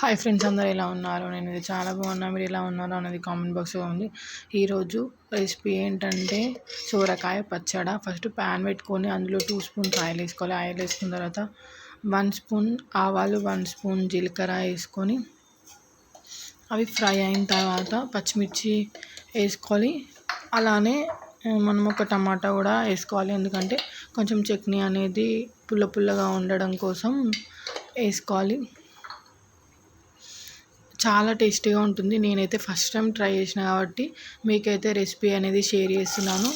Hi friends అందరు ఎలా ఉన్నారు? నేను ఇది చాలా బాగున్నా. మీరు ఎలా ఉన్నారు అనేది కామెంట్ బాక్స్లో ఉంది. ఈరోజు రెసిపీ ఏంటంటే సోరకాయ పచ్చడ. ఫస్ట్ ప్యాన్ పెట్టుకొని అందులో టూ స్పూన్స్ ఆయిల్ వేసుకోవాలి. ఆయిల్ వేసుకున్న తర్వాత వన్ స్పూన్ ఆవాలు వన్ స్పూన్ జీలకర్ర వేసుకొని అవి ఫ్రై అయిన తర్వాత పచ్చిమిర్చి వేసుకోవాలి. అలానే మనం ఒక టమాటా కూడా వేసుకోవాలి. ఎందుకంటే కొంచెం చట్నీ అనేది పుల్ల పుల్లగా ఉండడం కోసం వేసుకోవాలి. చాలా టేస్టీగా ఉంటుంది. నేనైతే ఫస్ట్ టైం ట్రై చేసిన కాబట్టి మీకైతే రెసిపీ అనేది షేర్ చేస్తున్నాను.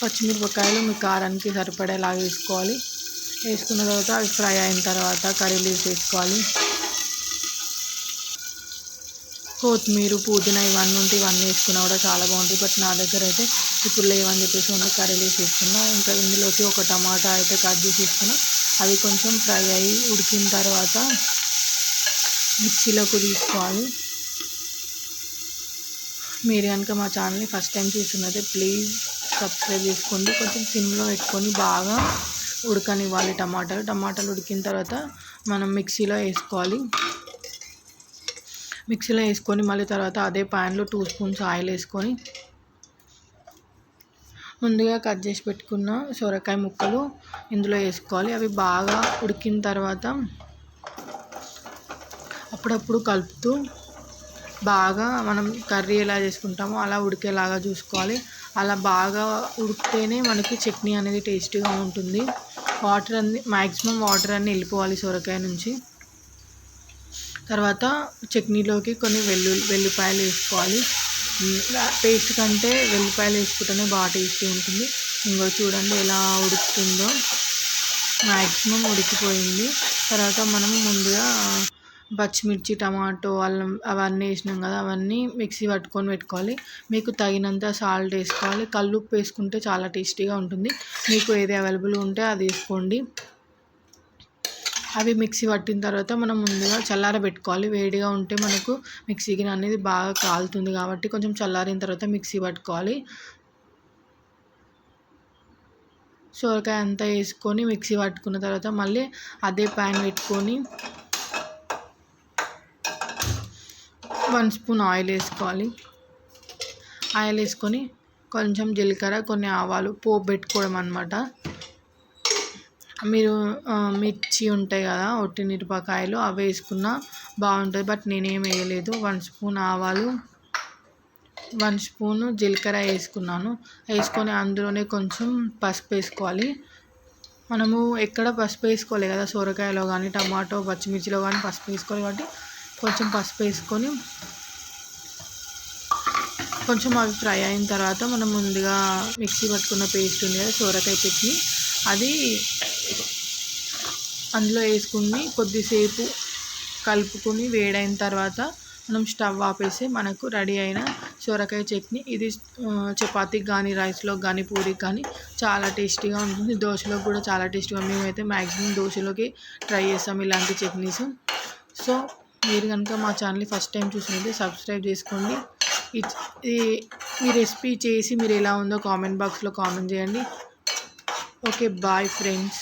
పచ్చిమిరపకాయలు మీ కారానికి సరిపడేలాగా వేసుకోవాలి. వేసుకున్న తర్వాత అవి ఫ్రై అయిన తర్వాత కర్రీ లీవ్స్ వేసుకోవాలి. కొత్తిమీర పుదీనా ఇవన్నీ ఉంటే ఇవన్నీ వేసుకున్నా కూడా చాలా బాగుంటుంది బట్ నా దగ్గర అయితే ఇప్పుడు లేవని చెప్పేసి ఓన్లీ కర్రీ లీవ్స్ వేసుకున్నా. ఇంకా ఇందులోకి ఒక టమాటా అయితే కట్ చేసి వేసుకున్నా. అది కొంచెం ఫ్రై అయ్యి ఉడికిన తర్వాత మిక్సీలోకి తీసుకోవాలి. మీరు కనుక మా ఛానల్ని ఫస్ట్ టైం చూస్తున్నదే ప్లీజ్ సబ్స్క్రైబ్ చేసుకోండి. కొంచెం సిమ్లో పెట్టుకొని బాగా ఉడకనివ్వాలి టమాటాలు. టమాటాలు ఉడికిన తర్వాత మనం మిక్సీలో వేసుకోవాలి. మిక్సీలో వేసుకొని మళ్ళీ తర్వాత అదే ప్యాన్లో టూ స్పూన్స్ ఆయిల్ వేసుకొని ముందుగా కట్ చేసి పెట్టుకున్న సొరకాయ ముక్కలు ఇందులో వేసుకోవాలి. అవి బాగా ఉడికిన తర్వాత అప్పుడప్పుడు కలుపుతూ బాగా మనం కర్రీ ఎలా చేసుకుంటామో అలా ఉడికేలాగా చూసుకోవాలి. అలా బాగా ఉడికితేనే మనకి చట్నీ అనేది టేస్టీగా ఉంటుంది. వాటర్ అన్ని మ్యాక్సిమం వాటర్ అన్నీ వెళ్ళిపోవాలి సొరకాయ నుంచి. తర్వాత చట్నీలోకి కొన్ని వెల్లు వెల్లిపాయలు వేసుకోవాలి. పేస్ట్ కంటే వెల్లిపాయలు వేసుకుంటేనే బాగా టేస్టీ ఉంటుంది. ఇంకో చూడండి ఎలా ఉడుకుతుందో. మ్యాక్సిమం ఉడికిపోయింది. తర్వాత మనం ముందుగా పచ్చిమిర్చి టమాటో అల్లం అవన్నీ వేసినాం కదా అవన్నీ మిక్సీ పట్టుకొని పెట్టుకోవాలి. మీకు తగినంత సాల్ట్ వేసుకోవాలి. కల్లుప్పు వేసుకుంటే చాలా టేస్టీగా ఉంటుంది. మీకు ఏది అవైలబుల్ ఉంటే అది వేసుకోండి. అవి మిక్సీ పట్టిన తర్వాత మనం ముందుగా చల్లారబెట్టుకోవాలి వేడిగా ఉంటే మనకు మిక్సీ గిన్నె అనేది బాగా కాలుతుంది కాబట్టి కొంచెం చల్లారిన తర్వాత మిక్సీ పట్టుకోవాలి. సోరకాయ అంతా వేసుకొని మిక్సీ పట్టుకున్న తర్వాత మళ్ళీ అదే ప్యాన్ పెట్టుకొని వన్ స్పూన్ ఆయిల్ వేసుకోవాలి. ఆయిల్ వేసుకొని కొంచెం జీలకర్ర కొన్ని ఆవాలు పోపు పెట్టుకోవడం అనమాట మీరు మిర్చి ఉంటాయి కదా ఒట్టి మిరపకాయలు అవి వేసుకున్న బాగుంటుంది. బట్ నేనేం వేయలేదు. వన్ స్పూన్ ఆవాలు వన్ స్పూన్ జీలకర్ర వేసుకున్నాను. వేసుకొని అందులోనే కొంచెం పసుపు వేసుకోవాలి. మనము ఎక్కడ పసుపు వేసుకోవాలి కదా సొరకాయలో కానీ టమాటో పచ్చిమిర్చిలో కానీ పసుపు వేసుకోవాలి కాబట్టి కొంచెం పసుపు వేసుకొని కొంచెం అవి ఫ్రై అయిన తర్వాత మనం ముందుగా మిక్సీ పట్టుకున్న పేస్ట్ ఉంది కదా సోరకాయ చట్నీ. అది అందులో వేసుకుని కొద్దిసేపు కలుపుకొని వేడైన తర్వాత మనం స్టవ్ ఆపేసి మనకు రెడీ అయిన సొరకాయ చట్నీ. ఇది చపాతీకి కానీ రైస్లోకి కానీ పూరికి కానీ చాలా టేస్టీగా ఉంటుంది. దోశలోకి కూడా చాలా టేస్టీగా మేమైతే మ్యాక్సిమం దోశలోకి ట్రై చేస్తాం ఇలాంటి చట్నీస్. సో మీరు కనుక మా ఛానల్ని ఫస్ట్ టైం చూసినట్టే సబ్స్క్రైబ్ చేసుకోండి. ఈ రెసిపీ చేసి మీరు ఎలా ఉందో కామెంట్ బాక్స్లో కామెంట్ చేయండి. Okay bye friends.